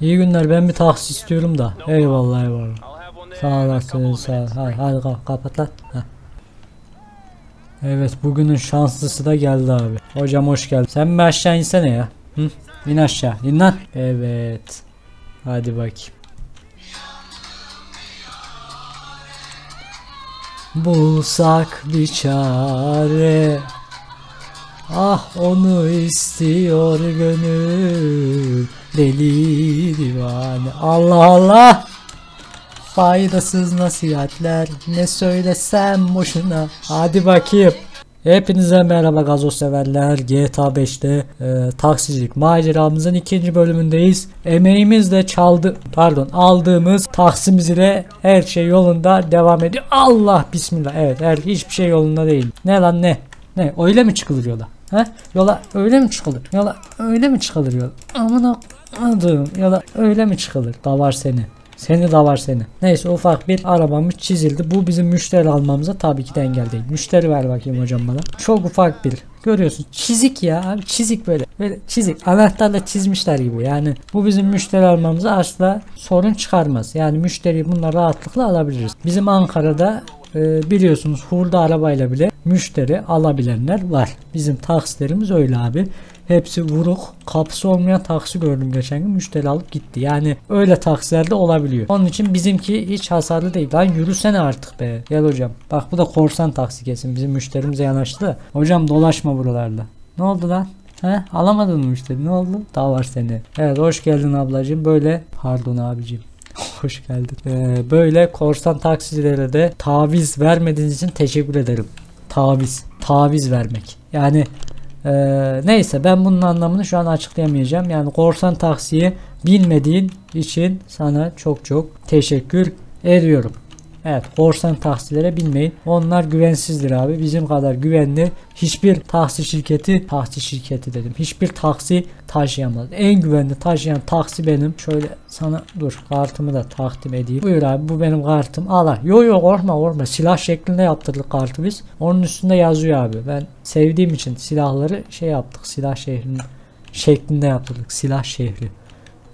İyi günler ben bir taksi istiyorum da. Eyvallah eyvallah. Sağ olasın sağ minutes. Hadi, hadi kap- kapat lan. Heh. Evet bugünün şanslısı da geldi abi. Hocam hoş geldin. Sen bir aşağı insene ya. Hı? İn aşağı. İn lan. Evet. Hadi bakayım. Bulsak bir çare Ah onu istiyor gönül Deli divane Allah Allah Faydasız nasihatler Ne söylesem boşuna Hadi bakayım Hepinize merhaba gazoz severler GTA 5'te e, taksicilik maceramızın ikinci bölümündeyiz. Emeğimizle çaldı pardon aldığımız taksimiz ile her şey yolunda devam ediyor. Allah bismillah evet her hiçbir şey yolunda değil. Ne lan ne? Ne öyle mi çıkılır yola? He? Yola öyle mi çıkılır? Yola öyle mi çıkılır yola? Amına adım yola öyle mi çıkılır? Davar seni. Seni davar seni. Neyse ufak bir arabamız çizildi. Bu bizim müşteri almamıza tabii ki de engel değil. Müşteri ver bakayım hocam bana. Çok ufak bir. Görüyorsun çizik ya abi çizik böyle. Böyle çizik. Anahtarla çizmişler gibi. Yani bu bizim müşteri almamıza asla sorun çıkarmaz. Yani müşteriyi bunlar rahatlıkla alabiliriz. Bizim Ankara'da e, biliyorsunuz hurda arabayla bile müşteri alabilenler var. Bizim taksilerimiz öyle abi. Hepsi vuruk. Kapısı olmayan taksi gördüm geçen gün. Müşteri alıp gitti. Yani öyle taksilerde olabiliyor. Onun için bizimki hiç hasarlı değil. Lan yürüsene artık be. Gel hocam. Bak bu da korsan taksi kesin. Bizim müşterimize yanaştı. Hocam dolaşma buralarda. Ne oldu lan? He? Alamadın mı müşteri? Ne oldu? Daha var seni. Evet hoş geldin ablacığım. Böyle pardon abicim. Hoş geldin. Ee, böyle korsan taksicilere de taviz vermediğiniz için teşekkür ederim. Taviz. Taviz vermek. Yani ee, neyse ben bunun anlamını şu an açıklayamayacağım. Yani korsan taksiyi bilmediğin için sana çok çok teşekkür ediyorum. Evet korsan taksilere binmeyin. Onlar güvensizdir abi. Bizim kadar güvenli hiçbir taksi şirketi taksi şirketi dedim. Hiçbir taksi taşıyamaz. En güvenli taşıyan taksi benim. Şöyle sana dur kartımı da takdim edeyim. Buyur abi bu benim kartım. Al al. Yo yo korkma korkma. Silah şeklinde yaptırdık kartı biz. Onun üstünde yazıyor abi. Ben sevdiğim için silahları şey yaptık. Silah şehrinin şeklinde yaptırdık. Silah şehri.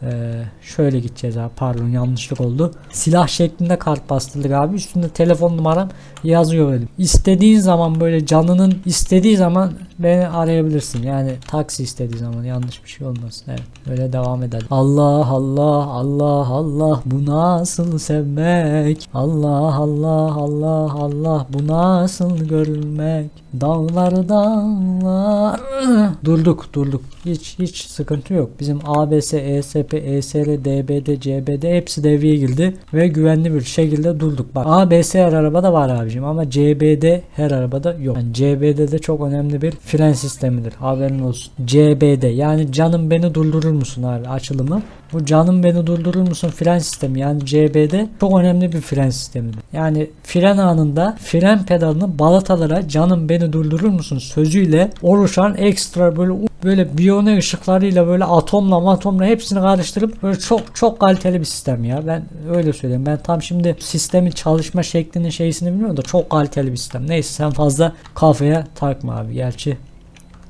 Ee, şöyle gideceğiz abi pardon yanlışlık oldu. Silah şeklinde kart bastırdık abi. Üstünde telefon numaram yazıyor benim. İstediğin zaman böyle canının istediği zaman beni arayabilirsin. Yani taksi istediği zaman yanlış bir şey olmasın. Evet böyle devam edelim. Allah Allah Allah Allah bu nasıl sevmek? Allah Allah Allah Allah bu nasıl görülmek? Dağlar dağlar. Durduk durduk. Hiç hiç sıkıntı yok. Bizim ABS, ESP, ESR, DBD, CBD hepsi devreye girdi ve güvenli bir şekilde durduk. Bak ABS her arabada var abicim ama CBD her arabada yok. Yani CBD'de çok önemli bir fren sistemidir. Haberin olsun. CBD yani canım beni durdurur musun abi açılımı. Bu canım beni durdurur musun fren sistemi yani CBD çok önemli bir fren sistemidir. Yani fren anında fren pedalını balatalara canım beni durdurur musun sözüyle oluşan ekstra böyle böyle biyone ışıklarıyla böyle atomla atomla hepsini karıştırıp böyle çok çok kaliteli bir sistem ya. Ben öyle söyleyeyim. Ben tam şimdi sistemin çalışma şeklinin şeysini bilmiyorum da çok kaliteli bir sistem. Neyse sen fazla kafaya takma abi. Gerçi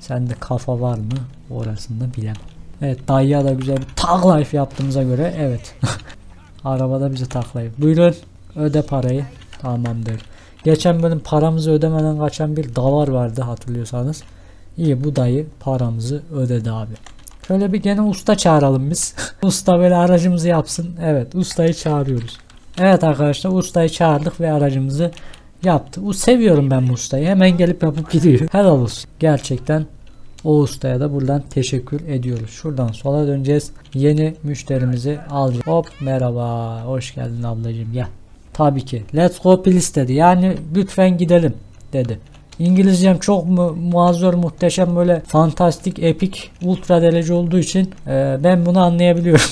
sende kafa var mı? Orasını da bilemem. Evet dayıya da güzel bir tag life yaptığımıza göre evet. Arabada bize taklayıp. Buyurun öde parayı. Tamamdır. Geçen bölüm paramızı ödemeden kaçan bir davar vardı hatırlıyorsanız. İyi bu dayı paramızı ödedi abi. Şöyle bir gene usta çağıralım biz. usta böyle aracımızı yapsın. Evet ustayı çağırıyoruz. Evet arkadaşlar ustayı çağırdık ve aracımızı yaptı. Bu seviyorum ben bu ustayı. Hemen gelip yapıp gidiyor. Helal olsun. Gerçekten o ustaya da buradan teşekkür ediyoruz. Şuradan sola döneceğiz. Yeni müşterimizi alacağız. Hop merhaba. Hoş geldin ablacığım. Gel. Tabii ki. Let's go please dedi. Yani lütfen gidelim dedi. İngilizcem çok mu muazzor, muhteşem böyle fantastik, epik, ultra derece olduğu için e, ben bunu anlayabiliyorum.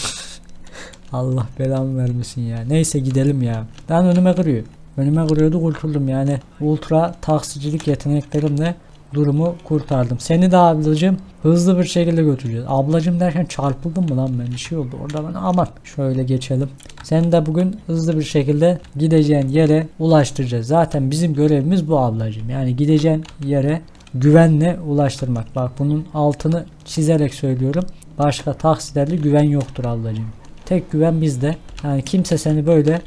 Allah belamı vermesin ya. Neyse gidelim ya. Ben önüme kırıyor. Önüme kırıyordu kurtuldum yani. Ultra taksicilik yeteneklerimle durumu kurtardım. Seni de ablacığım hızlı bir şekilde götüreceğiz. Ablacığım derken çarpıldım mı lan ben bir şey oldu orada ben aman şöyle geçelim. Seni de bugün hızlı bir şekilde gideceğin yere ulaştıracağız. Zaten bizim görevimiz bu ablacığım. Yani gideceğin yere güvenle ulaştırmak. Bak bunun altını çizerek söylüyorum. Başka taksilerde güven yoktur ablacığım. Tek güven bizde. Yani kimse seni böyle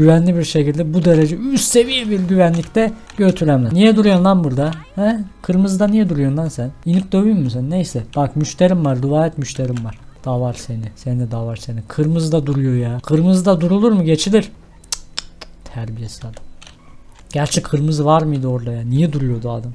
güvenli bir şekilde bu derece üst seviye bir güvenlikte götüremez. Niye duruyorsun lan burada? He? Kırmızıda niye duruyorsun lan sen? İnip döveyim mi sen? Neyse. Bak müşterim var. Dua et müşterim var. Davar seni. Seni de davar seni. Kırmızıda duruyor ya. Kırmızıda durulur mu? Geçilir. Terbiyesiz adam. Gerçi kırmızı var mıydı orada ya? Niye duruyordu adam?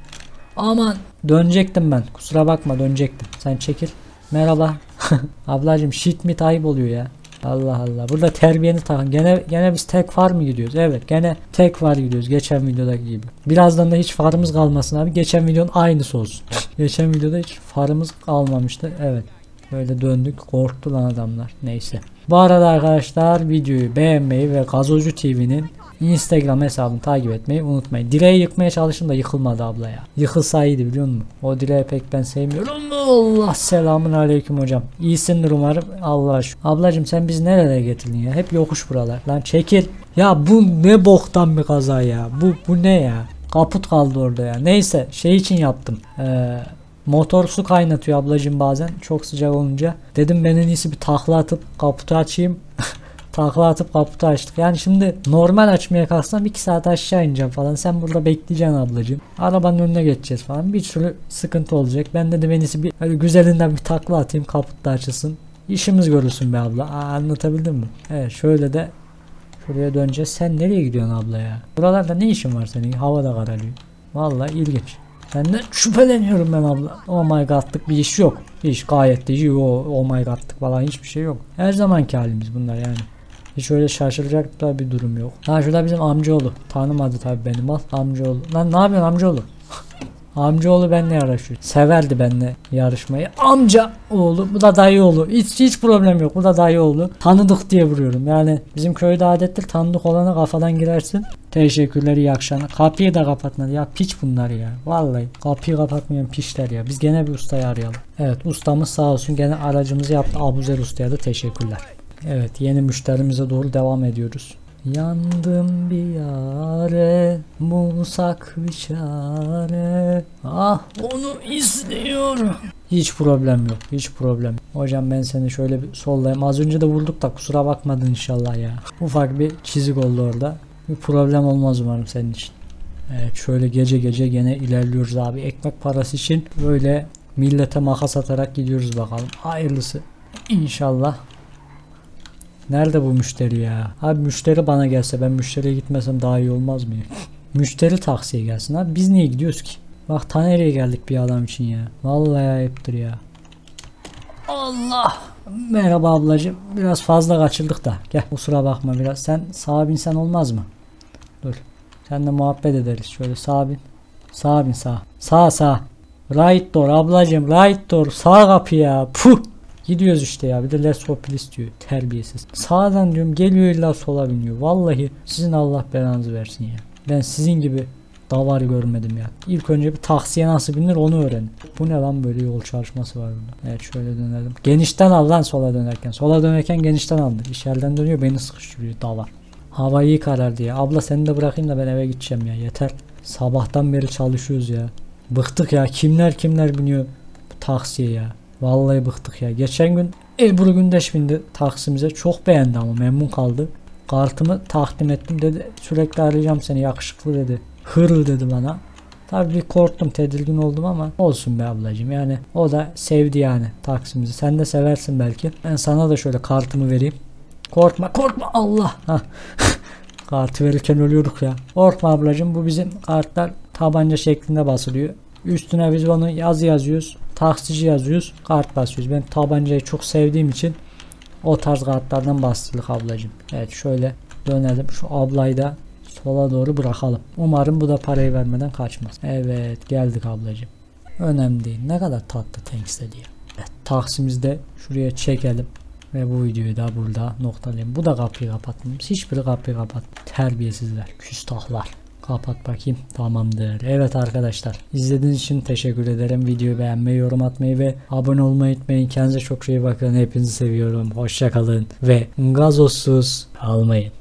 Aman dönecektim ben. Kusura bakma dönecektim. Sen çekil. Merhaba. Ablacım shit mi ayıp oluyor ya. Allah Allah. Burada terbiyeni takın. Gene gene biz tek far mı gidiyoruz? Evet. Gene tek far gidiyoruz. Geçen videodaki gibi. Birazdan da hiç farımız kalmasın abi. Geçen videonun aynısı olsun. Geçen videoda hiç farımız kalmamıştı. Evet. Böyle döndük. Korktu lan adamlar. Neyse. Bu arada arkadaşlar videoyu beğenmeyi ve Gazocu TV'nin Instagram hesabını takip etmeyi unutmayın. Direği yıkmaya çalıştım da yıkılmadı abla ya. Yıkılsa iyiydi biliyor musun? O direği pek ben sevmiyorum. Allah selamun aleyküm hocam. İyisindir umarım. Allah şükür. Ablacım sen biz nereye getirdin ya? Hep yokuş buralar. Lan çekil. Ya bu ne boktan bir kaza ya. Bu bu ne ya? Kaput kaldı orada ya. Neyse şey için yaptım. Eee Motor su kaynatıyor ablacım bazen çok sıcak olunca. Dedim ben en iyisi bir takla atıp kaputu açayım. takla atıp kaputu açtık. Yani şimdi normal açmaya kalksam 2 saat aşağı ineceğim falan. Sen burada bekleyeceksin ablacım. Arabanın önüne geçeceğiz falan. Bir sürü sıkıntı olacak. Ben dedim en iyisi bir öyle güzelinden bir takla atayım kaput da açılsın. İşimiz görülsün be abla. Aa, anlatabildim mi? Evet şöyle de şuraya döneceğiz. Sen nereye gidiyorsun abla ya? Buralarda ne işin var senin? Havada kararıyor. Vallahi ilginç. Senden şüpheleniyorum ben abla. Oh my god'lık bir iş yok. İş gayet de iyi. Oh, oh my god'lık falan hiçbir şey yok. Her zamanki halimiz bunlar yani. Hiç öyle şaşıracak da bir durum yok. Ha şurada bizim amcaoğlu. Tanımadı tabi benim al. Amcaoğlu. Lan ne yapıyorsun amcaoğlu? Amcaoğlu benimle yarışıyor. Severdi benimle yarışmayı. Amca oğlu. Bu da dayı oğlu. Hiç hiç problem yok. Bu da dayı oğlu. Tanıdık diye vuruyorum. Yani bizim köyde adettir tanıdık olana kafadan girersin. Teşekkürler iyi akşamlar. Kapıyı da kapatmadı ya. Piç bunlar ya. Vallahi kapıyı kapatmayan piçler ya. Biz gene bir ustayı arayalım. Evet ustamız sağ olsun gene aracımızı yaptı. Abuzer ustaya da teşekkürler. Evet yeni müşterimize doğru devam ediyoruz. Yandım bir yare, bulsak bir çare. Ah onu istiyorum. Hiç problem yok, hiç problem. Hocam ben seni şöyle bir sollayayım. Az önce de vurduk da kusura bakmadın inşallah ya. Ufak bir çizik oldu orada. Bir problem olmaz umarım senin için. Evet şöyle gece gece gene ilerliyoruz abi. Ekmek parası için böyle millete makas atarak gidiyoruz bakalım. Hayırlısı. İnşallah. Nerede bu müşteri ya? Abi müşteri bana gelse ben müşteriye gitmesem daha iyi olmaz mı? müşteri taksiye gelsin abi. Biz niye gidiyoruz ki? Bak ta nereye geldik bir adam için ya. Vallahi ayıptır ya. Allah. Merhaba ablacığım. Biraz fazla kaçırdık da. Gel kusura bakma biraz. Sen sağa binsen olmaz mı? Dur. Sen de muhabbet ederiz. Şöyle sağa bin. Sağa bin sağ. Sağ sağ. Right door ablacığım. Right door. Sağ kapı ya. Puh. Gidiyoruz işte ya bir de let's go diyor terbiyesiz. Sağdan diyorum geliyor illa sola biniyor. Vallahi sizin Allah belanızı versin ya. Ben sizin gibi davar görmedim ya. İlk önce bir taksiye nasıl binilir onu öğrenin. Bu ne lan böyle yol çalışması var burada. Evet şöyle dönelim. Genişten al lan sola dönerken. Sola dönerken genişten aldı. İçeriden dönüyor beni sıkıştırıyor davar. Hava iyi karardı ya. Abla seni de bırakayım da ben eve gideceğim ya yeter. Sabahtan beri çalışıyoruz ya. Bıktık ya kimler kimler biniyor taksiye ya. Vallahi bıktık ya. Geçen gün Ebru Gündeş bindi taksimize. Çok beğendi ama memnun kaldı. Kartımı takdim ettim dedi. Sürekli arayacağım seni yakışıklı dedi. Hırıl dedi bana. Tabii bir korktum tedirgin oldum ama olsun be ablacığım yani o da sevdi yani taksimizi. Sen de seversin belki. Ben sana da şöyle kartımı vereyim. Korkma korkma Allah. Kartı verirken ölüyorduk ya. Korkma ablacığım bu bizim kartlar tabanca şeklinde basılıyor. Üstüne biz onu yazı yazıyoruz. Taksici yazıyoruz. Kart basıyoruz. Ben tabancayı çok sevdiğim için o tarz kartlardan bastırdık ablacığım. Evet şöyle dönelim. Şu ablayı da sola doğru bırakalım. Umarım bu da parayı vermeden kaçmaz. Evet geldik ablacığım. Önemli değil. Ne kadar tatlı thanks dedi ya. Evet, taksimizi de şuraya çekelim. Ve bu videoyu da burada noktalayayım. Bu da kapıyı kapatmamış. Hiçbiri kapıyı kapat. Terbiyesizler. Küstahlar. Kapat bakayım. Tamamdır. Evet arkadaşlar. İzlediğiniz için teşekkür ederim. Videoyu beğenmeyi, yorum atmayı ve abone olmayı unutmayın. Kendinize çok iyi bakın. Hepinizi seviyorum. Hoşçakalın ve gazozsuz almayın.